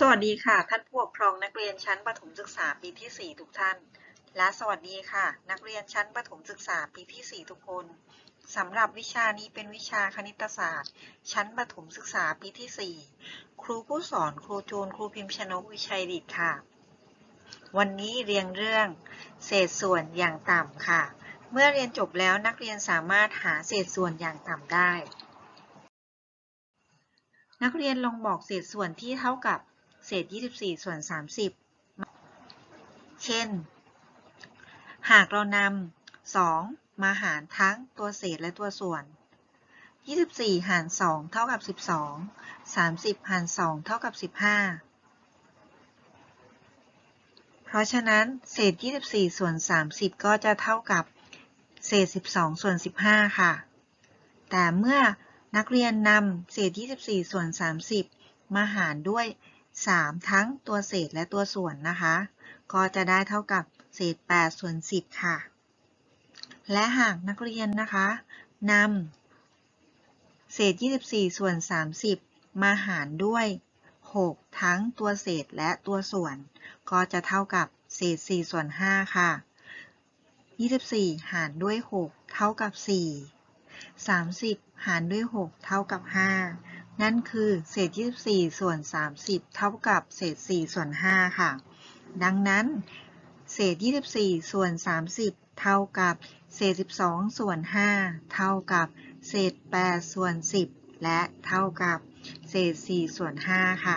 สวัสดีค่ะ ท่านผู้ปกครองนักเรียนชั้นประถมศึกษาปีที่ 4 ทุกท่าน และสวัสดีค่ะ นักเรียนชั้นประถมศึกษาปีที่ 4 ทุกคนสำหรับวิชานี้เป็นวิชาคณิตศาสตร์ ชั้นประถมศึกษาปีที่ 4 ครูผู้สอนครูจูนครูพิมพ์ชนกวิชัยดิตค่ะ วันนี้เรียนเรื่องเศษส่วนอย่างต่ำค่ะ เมื่อเรียนจบแล้วนักเรียนสามารถหาเศษส่วนอย่างต่ำได้ นักเรียนลองบอกเศษส่วนที่เท่ากับ เศษ 24 ส่วน 30 เช่น หากเรานำ2มาหารทั้งตัวเศษและตัวส่วน 24 หาร 2 เท่ากับ 12 30 หาร 2 เท่ากับ 15 เพราะฉะนั้นเศษ 24 ส่วน 30 ก็จะเท่ากับเศษ 12 ส่วน 15 ค่ะ แต่เมื่อนักเรียนนำเศษ 24 ส่วน 30 มาหารด้วย 3 ทั้งตัวเศษและตัวส่วนนะคะ ก็จะได้เท่ากับเศษ 8 ส่วน 10 ค่ะ และหากนักเรียนนะคะนำเศษ 24 ส่วน 30 มาหารด้วย 6 ทั้งตัวเศษและตัวส่วน ก็จะเท่ากับเศษ 4 ส่วน 5 ค่ะ 24 หารด้วย 6 เท่ากับ 4 30 หารด้วย 6 เท่ากับ 5 นั่นคือเศษ 24 ส่วน 30 เท่ากับเศษ 4 ส่วน 5 ค่ะ ดังนั้น เศษ 24 ส่วน 30 เท่ากับเศษ 12 ส่วน 5 เท่ากับเศษ 8 ส่วน 10 และเท่ากับเศษ 4 ส่วน 5 ค่ะ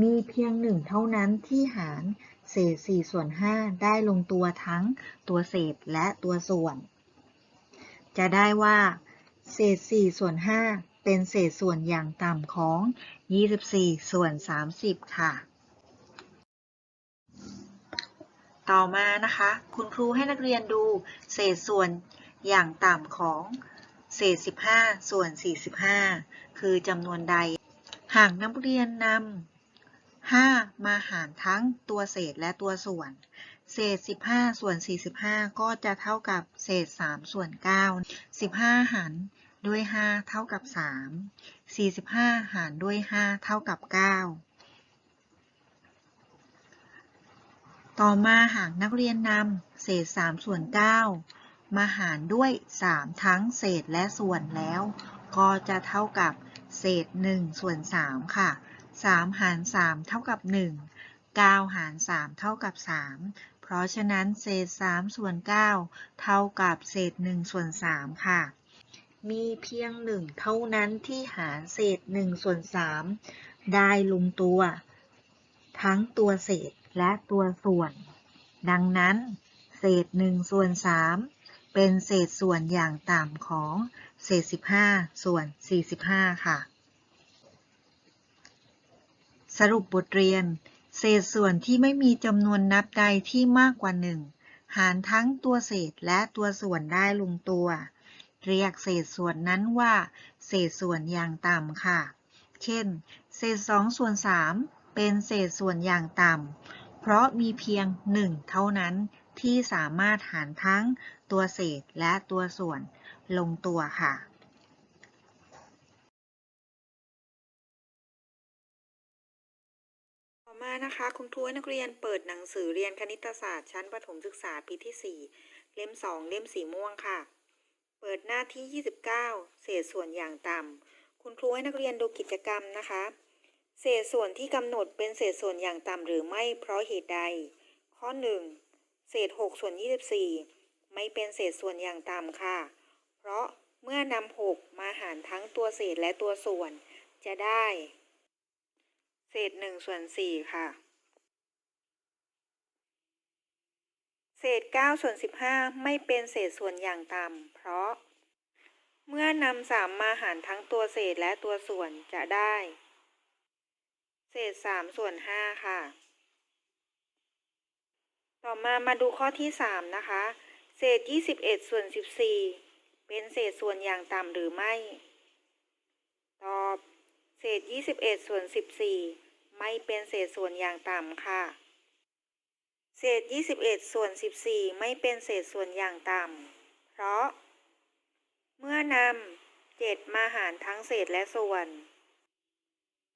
มีเพียงหนึ่งเท่านั้นที่หารเศษ 4 ส่วน 5 ได้ลงตัวทั้งตัวเศษและตัวส่วน จะได้ว่า เศษ4ส่วน5เป็นเศษส่วนอย่างต่ำของ 24 ส่วน 30 ค่ะ ต่อมานะคะ คุณครูให้นักเรียนดูเศษส่วนอย่างต่ำของเศษ 15 ส่วน 45 คือจำนวนใด หากนักเรียนนำ5มาหารทั้งตัวเศษและตัวส่วน เศษ 15 ส่วน 45 ก็จะเท่ากับเศษ 3 ส่วน 9 15 หารด้วย 5 เท่ากับ 3 45 หารด้วย 5 เท่ากับ 9 ต่อมาหากนักเรียนนำเศษ 3 ส่วน 9 มาหารด้วย 3 ทั้งเศษและส่วนแล้ว ก็จะเท่ากับเศษ 1 ส่วน 3 ค่ะ 3 หาร 3 เท่ากับ 1 9 หาร 3 เท่ากับ 3 เพราะฉะนั้นเศษ 3 ส่วน 9 เท่ากับเศษ 1 ส่วน 3 ค่ะ มีเพียงหนึ่งเท่านั้นที่หารเศษ 1 ส่วน 3 ได้ลงตัว ทั้งตัวเศษและตัวส่วน ดังนั้น เศษ 1 ส่วน 3 เป็นเศษส่วนอย่างต่ำของเศษ 15 ส่วน 45 ค่ะ สรุปบทเรียน เศษส่วนที่ไม่มีจำนวนนับใดที่มากกว่า1หารทั้งตัวเศษและตัวส่วนได้ลงตัว เรียกเศษส่วนนั้นว่า เศษส่วนอย่างต่ำค่ะ เช่น เศษ2ส่วน3เป็นเศษส่วนอย่างต่ำ เพราะมีเพียง 1 เท่านั้นที่สามารถหารทั้งตัวเศษและตัวส่วนลงตัวค่ะ มานะคะคุณครูให้นักเรียนเปิดหนังสือเรียนคณิตศาสตร์ชั้นประถมศึกษาปีที่ 4 เล่ม 2 เล่มสีม่วงค่ะ เปิดหน้าที่ 29 เศษส่วนอย่างต่ำคุณครูให้นักเรียนดูกิจกรรมนะคะ เศษส่วนที่กำหนดเป็นเศษส่วนอย่างต่ำหรือไม่เพราะเหตุใด ข้อ 1 เศษ 6 ส่วน 24 ไม่เป็นเศษส่วนอย่างต่ำค่ะ เพราะเมื่อนำ6มาหารทั้งตัวเศษและตัวส่วน จะได้ เศษ1ส่วน4ค่ะ เศษ9ส่วน15ไม่เป็นเศษส่วนอย่างต่ำเพราะ เมื่อนำ3มาหารทั้งตัวเศษและตัวส่วนจะได้ เศษ3ส่วน5ค่ะ ต่อมามาดูข้อที่3นะคะ เศษ21ส่วน14เป็นเศษส่วนอย่างต่ำหรือไม่ ตอบ เศษ 21 ส่วน 14 ไม่เป็นเศษส่วนอย่างต่ำค่ะ เศษ 21 ส่วน 14 ไม่เป็นเศษส่วนอย่างต่ำ เพราะ เมื่อนำ7มาหารทั้งเศษและส่วน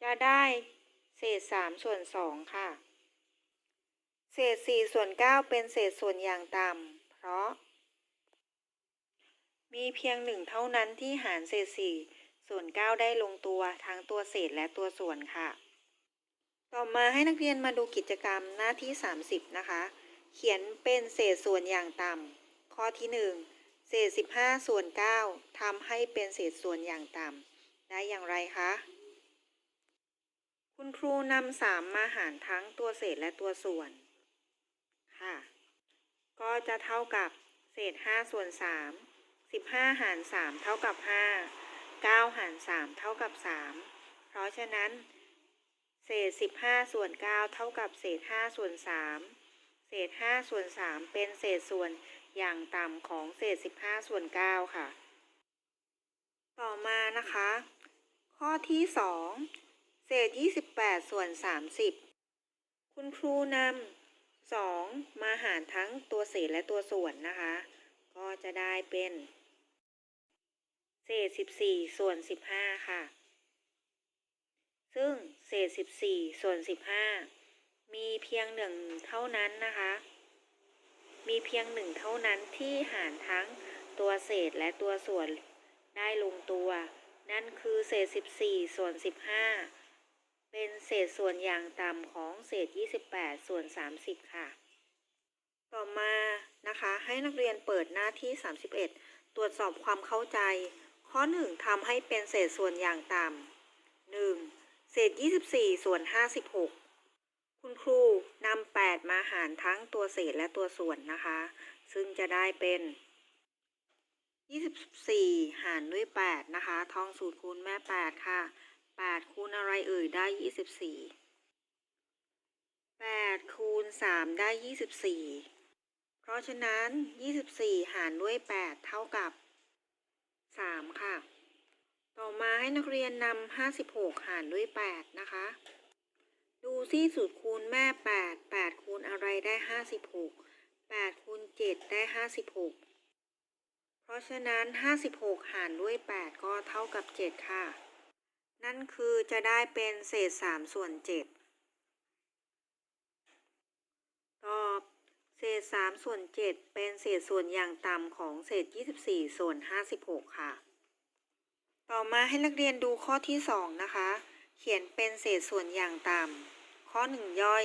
จะได้เศษ 3 ส่วน 2 ค่ะ เศษ 4 ส่วน 9 เป็นเศษส่วนอย่างต่ำ เพราะ มีเพียงหนึ่งเท่านั้นที่หารเศษ 4 ส่วน 9 ได้ลงตัวทั้งตัวเศษและตัวส่วนค่ะ ต่อมาให้นักเรียนมาดูกิจกรรมหน้าที่ 30 นะคะ เขียนเป็นเศษส่วนอย่างต่ำข้อที่ 1 เศษ 15 ส่วน 9ทำให้เป็นเศษส่วนอย่างต่ำได้อย่างไรคะ คุณครูนำ3มาหารทั้งตัวเศษและตัวส่วน ค่ะ ก็จะเท่ากับเศษ 5 ส่วน 3 15 หาร 3 เท่ากับ 5 9 หาร 3 เท่ากับ 3 เพราะฉะนั้น เศษ15ส่วน9เท่ากับเศษ5ส่วน3เศษ5ส่วน3เป็นเศษส่วนอย่างต่ำของเศษ15ส่วน9ค่ะ ต่อมานะคะ ข้อที่2เศษ28ส่วน30คุณครูนำ2มาหารทั้งตัวเศษและตัวส่วนนะคะ ก็จะได้เป็นเศษ14ส่วน15ค่ะ ซึ่ง เศษ14ส่วน15มีเพียงหนึ่งเท่านั้นนะคะ มีเพียงหนึ่งเท่านั้นที่หารทั้งตัวเศษและตัวส่วนได้ลงตัว นั่นคือเศษ14ส่วน15เป็นเศษส่วนอย่างต่ำของเศษ28ส่วน30ค่ะ ต่อมานะคะให้นักเรียนเปิดหน้าที่31ตรวจสอบความเข้าใจ ข้อ1ทำให้เป็นเศษส่วนอย่างต่ำ 1. เศ ษ 24 ส่วน 56 คุณครูนำ8มาหารทั้งตัวเศษและตัวส่วนนะคะ ซึ่งจะได้เป็น 24 หารด้วย 8 นะคะ ท่องสูตรคูณแม่ 8 ค่ะ 8 คูณอะไรเอ่ยได้ 24 8 คูณ 3 ได้ 24 เพราะฉะนั้น 24 หารด้วย 8 เท่ากับ 3 ค่ะ ต่อมาให้นักเรียนนำ56 หารด้วย 8 นะคะ ดูที่สูตรคูณแม่ 8 8 คูณอะไรได้ 56 8 คูณ 7 ได้ 56 เพราะฉะนั้น 56 หารด้วย 8 ก็เท่ากับ 7 ค่ะ นั่นคือจะได้เป็นเศษ 3 ส่วน 7 ตอบเศษ 3 ส่วน 7 เป็นเศษส่วนอย่างต่ำของเศษ 24 ส่วน 56 ค่ะ ต่อมาให้นักเรียนดูข้อที่ 2 นะคะ เขียนเป็นเศษส่วนอย่างต่ำ ข้อ 1 ย่อย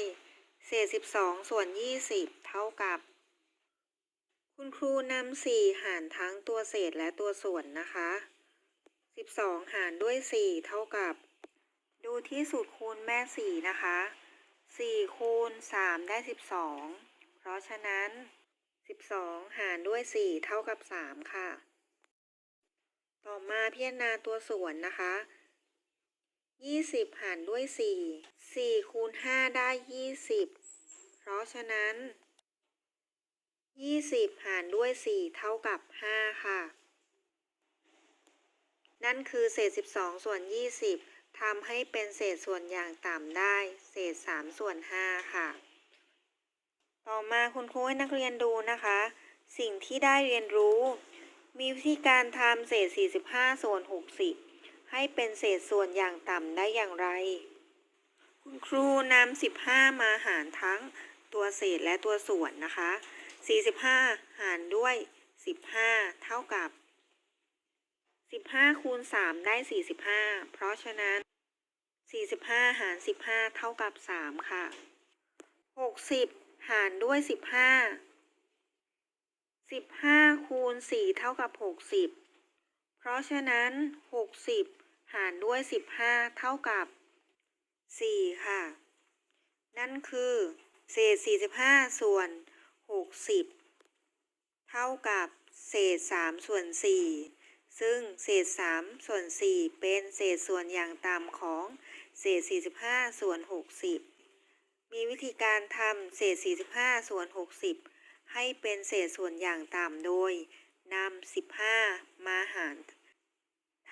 เศษ 12 ส่วน 20 เท่ากับ คุณครูนำ4หารทั้งตัวเศษและตัวส่วนนะคะ 12 หารด้วย 4 เท่ากับ ดูที่สูตรคูณแม่ 4 นะคะ 4 คูณ 3 ได้ 12 เพราะฉะนั้น 12 หารด้วย 4 เท่ากับ 3 ค่ะ ต่อมาพิจารณาตัวส่วนนะคะ 20 หารด้วย 4 4 คูณ 5 ได้ 20 เพราะฉะนั้น 20 หารด้วย 4 เท่ากับ 5 ค่ะ นั่นคือเศษ 12 ส่วน 20 ทำให้เป็นเศษส่วนอย่างต่ำได้ เศษ 3 ส่วน 5 ค่ะ ต่อมาคุณครูให้นักเรียนดูนะคะ สิ่งที่ได้เรียนรู้ มีวิธีการทำเศษ 45 ส่วน 60 ให้เป็นเศษส่วนอย่างต่ำได้อย่างไร คุณครูนำ15 มาหารทั้งตัวเศษและตัวส่วนนะคะ 45 หารด้วย 15 เท่ากับ 15 คูณ 3 ได้ 45 เพราะฉะนั้น 45 หาร 15 เท่ากับ 3 ค่ะ 60 หารด้วย 15 15คูณ4เท่ากับ60เพราะฉะนั้น60หารด้วย15เท่ากับ4ค่ะ นั่นคือ เศษ45ส่วน60เท่ากับเศษ3ส่วน4ซึ่งเศษ3ส่วน4เป็นเศษส่วนอย่างต่ำของเศษ45ส่วน60มีวิธีการทำเศษ45ส่วน60 ให้เป็นเศษส่วนอย่างต่ำโดยนำ15 มาหาร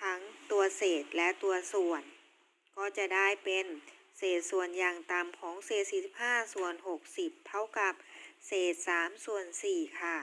ทั้งตัวเศษและตัวส่วน ก็จะได้เป็นเศษส่วนอย่างต่ำของเศษ 45 ส่วน 60 เท่ากับเศษ 3 ส่วน 4 ค่ะ